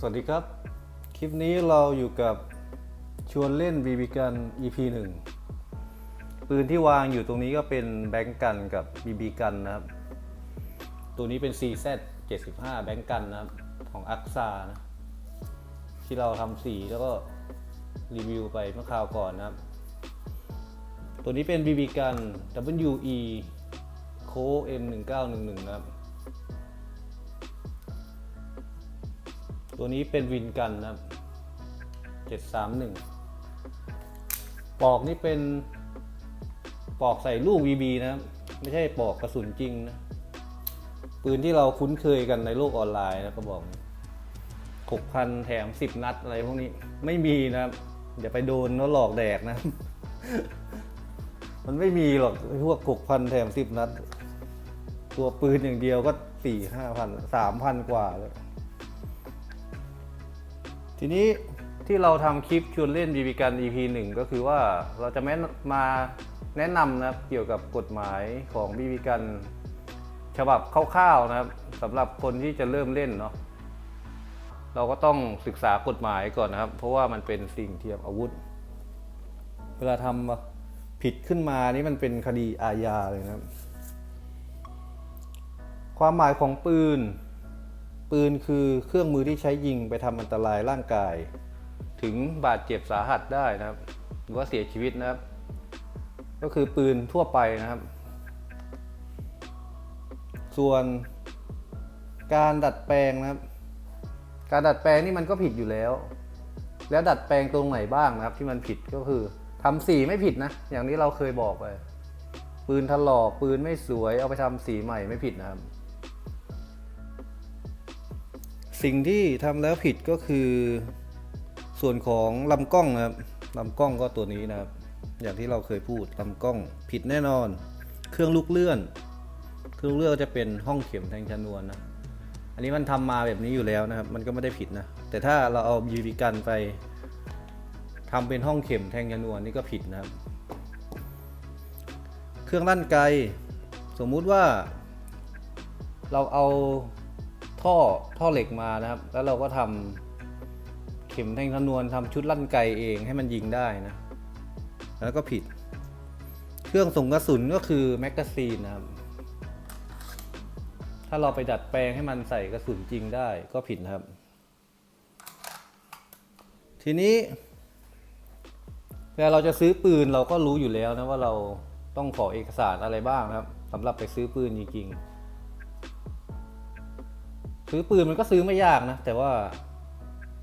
สวัสดีครับ คลิปนี้เราอยู่กับชวนเล่นบีบีกัน EP 1 ปืนที่วางอยู่ตรงนี้ก็เป็นแบงก์กันกับบีบีกันนะครับ ตัวนี้เป็น CZ 75แบงก์กันนะครับ ของอักซานะ ที่เราทำสีแล้วก็รีวิวไปเมื่อคราวก่อนนะครับ ตัวนี้เป็น BB กัน WE Co M1911 นะครับ ตัวนี้เป็นวินกันนะครับ731ปอกนี่เป็นปอกใส่ลูก VB นะครับ ไม่ใช่ปอกกระสุนจริงนะ ปืนที่เราคุ้นเคยกันในโลกออนไลน์นะก็บอกหกพันแถมสิบนัดอะไรพวกนี้ไม่มีนะครับ อย่าไปโดนแล้วหลอกแดกนะ มันไม่มีหรอกพวกหกพันแถมสิบนัด ตัวปืนอย่างเดียวก็สี่ห้าพันสามพันกว่าแล้ว ทีนี้ที่เราทำคลิปชวนเล่นบีบีกัน EP 1 ก็คือว่าเราจะแม้มาแนะนำนะครับเกี่ยวกับกฎหมายของบีบีกันฉบับคร่าวๆนะครับสำหรับคนที่จะเริ่มเล่นเนาะเราก็ต้องศึกษากฎหมายก่อนนะครับ เพราะว่ามันเป็นสิ่งเทียมอาวุธ เวลาทำผิดขึ้นมานี่มันเป็นคดีอาญาเลยนะครับ ความหมายของปืน ปืนคือเครื่องมือที่ใช้ยิงไปทำอันตรายร่างกาย ถึงบาดเจ็บสาหัสได้นะครับหรือว่าเสียชีวิตนะครับ ก็คือปืนทั่วไปนะครับ ส่วนการดัดแปลงนะครับ การดัดแปลงนี่มันก็ผิดอยู่แล้ว แล้วดัดแปลงตรงไหนบ้างนะครับ ที่มันผิดก็คือทำสีไม่ผิดนะ อย่างที่เราเคยบอกไปปืนถลอกปืนไม่สวยเอาไปทำสีใหม่ไม่ผิดนะครับ สิ่งที่ทำแล้วผิดก็คือส่วนของลำกล้องนะครับลำกล้องก็ตัวนี้นะครับ อย่างที่เราเคยพูดลำกล้องผิดแน่นอน เครื่องลูกเลื่อน เครื่องลูกเลื่อนจะเป็นห้องเข็มแทงชนวนนะอันนี้มันทำมาแบบนี้อยู่แล้วนะครับ มันก็ไม่ได้ผิดนะ แต่ถ้าเราเอาบีบีกันไปทำเป็นห้องเข็มแทงชนวนนี่ก็ผิดนะครับ เครื่องลั่นไกสมมุติว่า เราเอา ท่อท่อเหล็กมานะครับ แล้วเราก็ทำเข็มแทงชนวนทำชุดลั่นไกเองให้มันยิงได้นะ แล้วก็ผิด เครื่องส่งกระสุนก็คือแมกกาซีนนะครับ ถ้าเราไปดัดแปลงให้มันใส่กระสุนจริงได้ก็ผิดครับ ทีนี้เวลาเราจะซื้อปืนเราก็รู้อยู่แล้วนะว่าเราต้องขอเอกสารอะไรบ้างนะครับสำหรับไปซื้อปืนจริงๆ ซื้อปืนมันก็ซื้อไม่ยากนะ แต่ว่า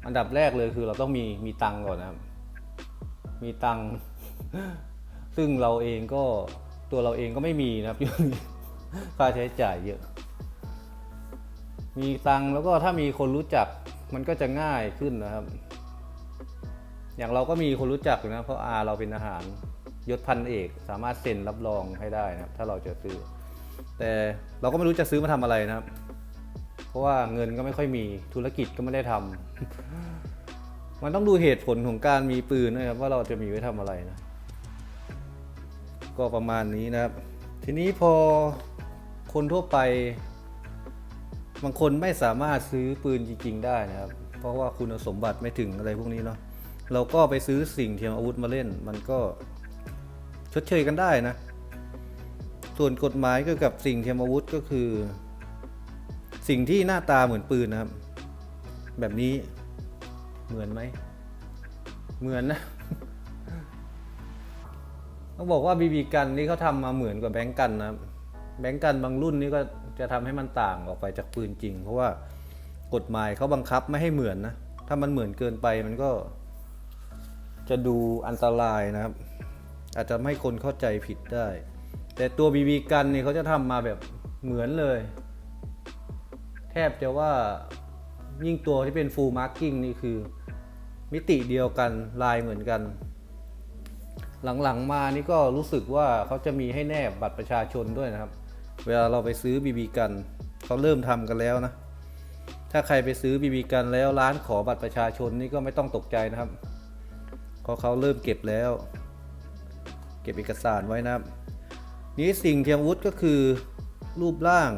อันดับแรกเลยคือเราต้องมีมีตังก่อนนะครับ มีตังซึ่งเราเองก็ตัวเราเองก็ไม่มีนะครับค่าใช้จ่ายเยอะ มีตังแล้วก็ถ้ามีคนรู้จักมันก็จะง่ายขึ้นนะครับ อย่างเราก็มีคนรู้จักอยู่นะ เพราะอาเราเป็นอาหารยศพันเอก สามารถเซ็นรับรองให้ได้นะครับ ถ้าเราจะซื้อ แต่เราก็ไม่รู้จะซื้อมาทำอะไรนะครับ เพราะว่าเงินก็ไม่ค่อยมีธุรกิจก็ไม่ได้ทำมันต้องดูเหตุผลของการมีปืนนะครับว่าเราจะมีไว้ทำอะไรนะ ก็ประมาณนี้นะครับ ทีนี้พอคนทั่วไป บางคนไม่สามารถซื้อปืนจริง ๆ ได้นะครับ เพราะว่าคุณสมบัติไม่ถึงอะไรพวกนี้เนาะเราก็ไปซื้อสิ่งเทียมอาวุธมาเล่น มันก็ชดเชยกันได้นะ ส่วนกฎหมายเกี่ยวกับสิ่งเทียมอาวุธก็คือ สิ่งที่หน้าตาเหมือนปืนนะครับ แบบนี้เหมือนไหม เหมือนนะต้องบอกว่าบีบีกันนี่เขาทำมาเหมือนกับแบงก์กันนะครับแบงก์กันบางรุ่นนี่ก็จะทำให้มันต่างออกไปจากปืนจริง เพราะว่ากฎหมายเขาบังคับไม่ให้เหมือนนะ ถ้ามันเหมือนเกินไปมันก็ จะดูอันตรายนะครับ อาจจะไม่คนเข้าใจผิดได้ แต่ตัวบีบีกันนี่เขาจะทำมาแบบเหมือนเลย แทบจะว่ายิ่งตัวที่เป็น full marking นี่คือ มิติเดียวกันลายเหมือนกัน หลังๆมานี่ก็รู้สึกว่าเขาจะมีให้แนบบัตรประชาชนด้วยนะครับ เวลาเราไปซื้อบีบีกันเขาเริ่มทำกันแล้วนะ ถ้าใครไปซื้อบีบีกันแล้วร้านขอบัตรประชาชนนี่ก็ไม่ต้องตกใจนะครับเพราะเขาเริ่มเก็บแล้ว เก็บเอกสารไว้นะครับ นี้สิ่งเทียมวุธก็คือรูปร่าง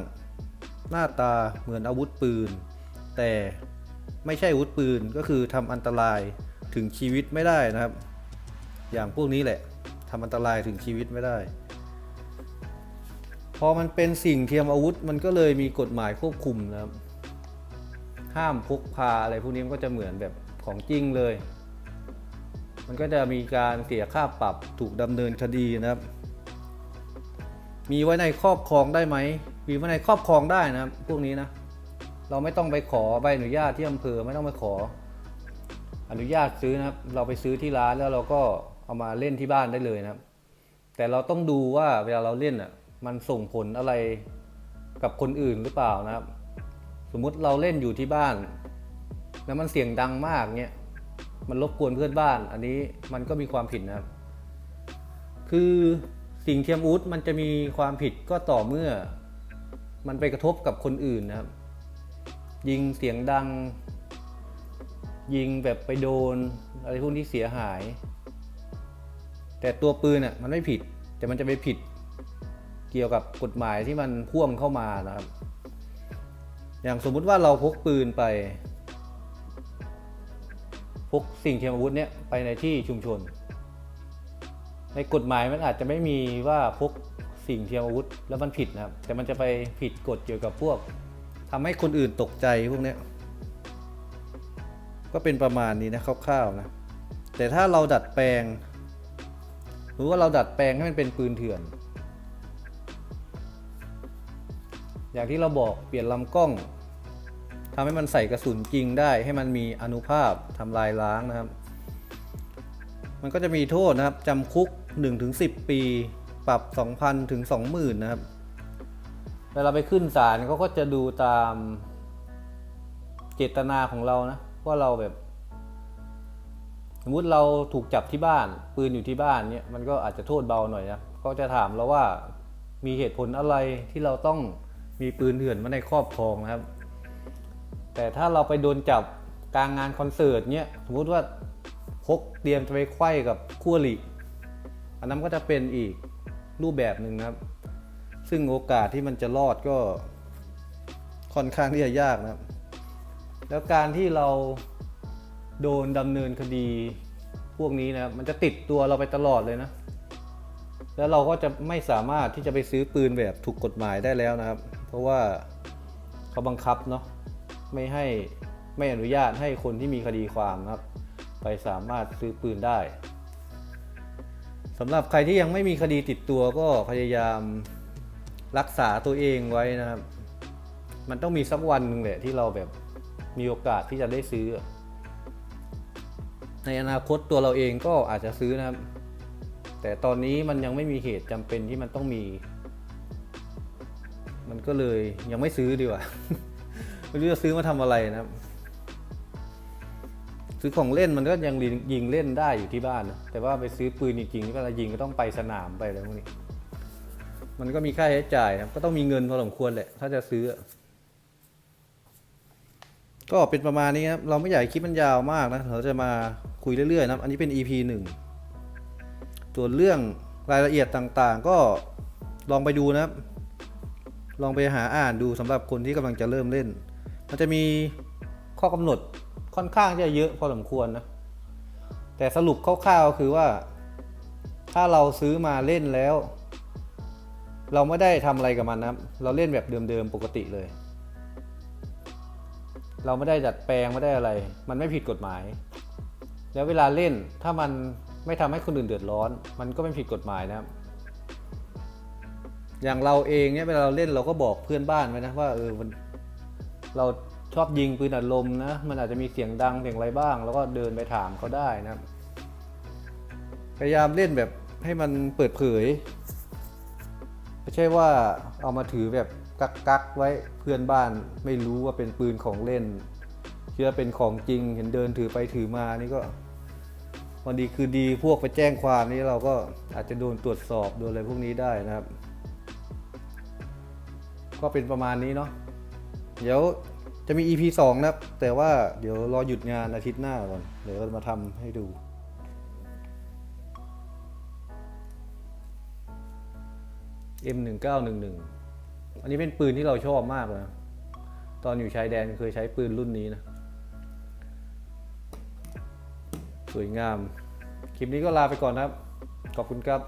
หน้าตาเหมือนอาวุธปืน แต่ไม่ใช่อาวุธปืนก็คือทำอันตรายถึงชีวิตไม่ได้นะครับ อย่างพวกนี้แหละทำอันตรายถึงชีวิตไม่ได้ พอมันเป็นสิ่งเทียมอาวุธมันก็เลยมีกฎหมายควบคุมนะครับ ห้ามพกพาอะไรพวกนี้มันก็จะเหมือนแบบของจริงเลย มันก็จะมีการเสียค่าปรับถูกดำเนินคดีนะครับ มีไว้ในครอบครองได้ไหม มีไว้ในครอบครองได้นะครับพวกนี้นะ เราไม่ต้องไปขอใบอนุญาตที่อำเภอไม่ต้องไปขอ อนุญาตซื้อนะครับ เราไปซื้อที่ร้านแล้วเราก็เอามาเล่นที่บ้านได้เลยนะครับ แต่เราต้องดูว่าเวลาเราเล่นอะมันส่งผลอะไรกับคนอื่นหรือเปล่านะครับ สมมุติเราเล่นอยู่ที่บ้าน แล้วมันเสียงดังมากเนี่ยมันรบกวนเพื่อนบ้าน อันนี้มันก็มีความผิดนะครับ คือสิ่งเทียมอาวุธมันจะมีความผิดก็ต่อเมื่อ มันไปกระทบกับคนอื่นนะครับ ยิงเสียงดัง ยิงแบบไปโดน อะไรพวกนี้เสียหาย แต่ตัวปืนอะมันไม่ผิด แต่มันจะไปผิดเกี่ยวกับกฎหมายที่มันพ่วงเข้ามานะครับ อย่างสมมุติว่าเราพกปืนไป พกสิ่งเทียมอาวุธเนี้ยไปในที่ชุมชน ในกฎหมายมันอาจจะไม่มีว่าพก สิ่งเทียมอาวุธ แล้วมันผิดนะครับ แต่มันจะไปผิดกฎเกี่ยวกับพวกทำให้คนอื่นตกใจพวกเนี้ยก็เป็นประมาณนี้นะคร่าวๆนะแต่ถ้าเราดัดแปลงหรือว่าเราดัดแปลงให้มันเป็นปืนเถื่อน อย่างที่เราบอกเปลี่ยนลำกล้องทำให้มันใส่กระสุนจริงได้ ให้มันมีอนุภาพทำลายล้างนะครับ มันก็จะมีโทษนะครับจำคุก 1-10 ปี ปรับ 2,000 ถึง 20,000 นะครับ เวลาไปขึ้นศาลเขาก็จะดูตามเจตนาของเรานะ ว่าเราแบบ สมมุติเราถูกจับที่บ้าน ปืนอยู่ที่บ้านเนี่ยมันก็อาจจะโทษเบาหน่อยนะก็จะถามเราว่ามีเหตุผลอะไรที่เราต้องมีปืนเถื่อนมาในครอบครองนะครับ แต่ถ้าเราไปโดนจับกลางงานคอนเสิร์ตเนี่ยสมมุติว่าพกเตรียมจะไปไขว้กับคู่อริอันนั้นก็จะเป็นอีก รูปแบบหนึ่งนะครับ ซึ่งโอกาสที่มันจะรอดก็ค่อนข้างที่จะยากนะครับ แล้วการที่เราโดนดำเนินคดีพวกนี้นะครับ มันจะติดตัวเราไปตลอดเลยนะ แล้วเราก็จะไม่สามารถที่จะไปซื้อปืนแบบถูกกฎหมายได้แล้วนะครับ เพราะว่าเขาบังคับเนาะไม่ให้ไม่อนุญาตให้คนที่มีคดีความนะครับ ไปสามารถซื้อปืนได้ สำหรับใครที่ยังไม่มีคดีติดตัวก็พยายามรักษาตัวเองไว้นะครับ มันต้องมีสักวันหนึ่งแหละที่เราแบบมีโอกาสที่จะได้ซื้อ ในอนาคตตัวเราเองก็อาจจะซื้อนะครับ แต่ตอนนี้มันยังไม่มีเหตุจำเป็นที่มันต้องมี มันก็เลยยังไม่ซื้อดีกว่าไม่รู้จะซื้อมาทำอะไรนะครับ ซื้อของเล่นมันก็ยังยิงเล่นได้อยู่ที่บ้านนะแต่ว่าไปซื้อปืนจริงๆเวลายิงก็ต้องไปสนามไปอะไรพวกนี้มันก็มีค่าใช้จ่ายครับก็ต้องมีเงินพอสมควรแหละถ้าจะซื้อ ก็เป็นประมาณนี้ครับเราไม่อยากให้คลิปมันยาวมากนะเราจะมาคุยเรื่อยๆนะอันนี้เป็น EP หนึ่งส่วนเรื่องรายละเอียดต่างๆ ก็ลองไปดูนะครับ ลองไปหาอ่านดูสำหรับคนที่กำลังจะเริ่มเล่น มันจะมีข้อกำหนด ค่อนข้างจะเยอะพอสมควรนะ แต่สรุปคร่าวๆคือว่า ถ้าเราซื้อมาเล่นแล้ว เราไม่ได้ทำอะไรกับมันนะเราเล่นแบบเดิมๆปกติเลย เราไม่ได้ดัดแปลงไม่ได้อะไร มันไม่ผิดกฎหมาย แล้วเวลาเล่นถ้ามันไม่ทำให้คนอื่นเดือดร้อน มันก็ไม่ผิดกฎหมายนะครับอย่างเราเองเนี่ยเวลาเราเล่นเราก็บอกเพื่อนบ้านไว้นะว่าเออเรา ชอบยิงปืนอัดลมนะ มันอาจจะมีเสียงดังเสียงอะไรบ้าง แล้วก็เดินไปถามเขาได้นะพยายามเล่นแบบให้มันเปิดเผย ไม่ใช่ว่าเอามาถือแบบกักกักๆไว้เพื่อนบ้านไม่รู้ว่าเป็นปืนของเล่นเชื่อเป็นของจริงเห็นเดินถือไปถือมานี่ก็วันดีคือดีพวกไปแจ้งความนี่เราก็อาจจะโดนตรวจสอบโดนอะไรพวกนี้ได้นะครับ ก็เป็นประมาณนี้เนาะเดี๋ยว จะมี EP 2 นะแต่ว่าเดี๋ยวรอหยุดงานอาทิตย์หน้าก่อน เดี๋ยวเรามาทำให้ดูเอ็มหนึ่งเก้าหนึ่งหนึ่งอันนี้เป็นปืนที่เราชอบมากเลยนะตอนอยู่ชายแดนเคยใช้ปืนรุ่นนี้นะ สวยงาม คลิปนี้ก็ลาไปก่อนนะครับ ขอบคุณครับ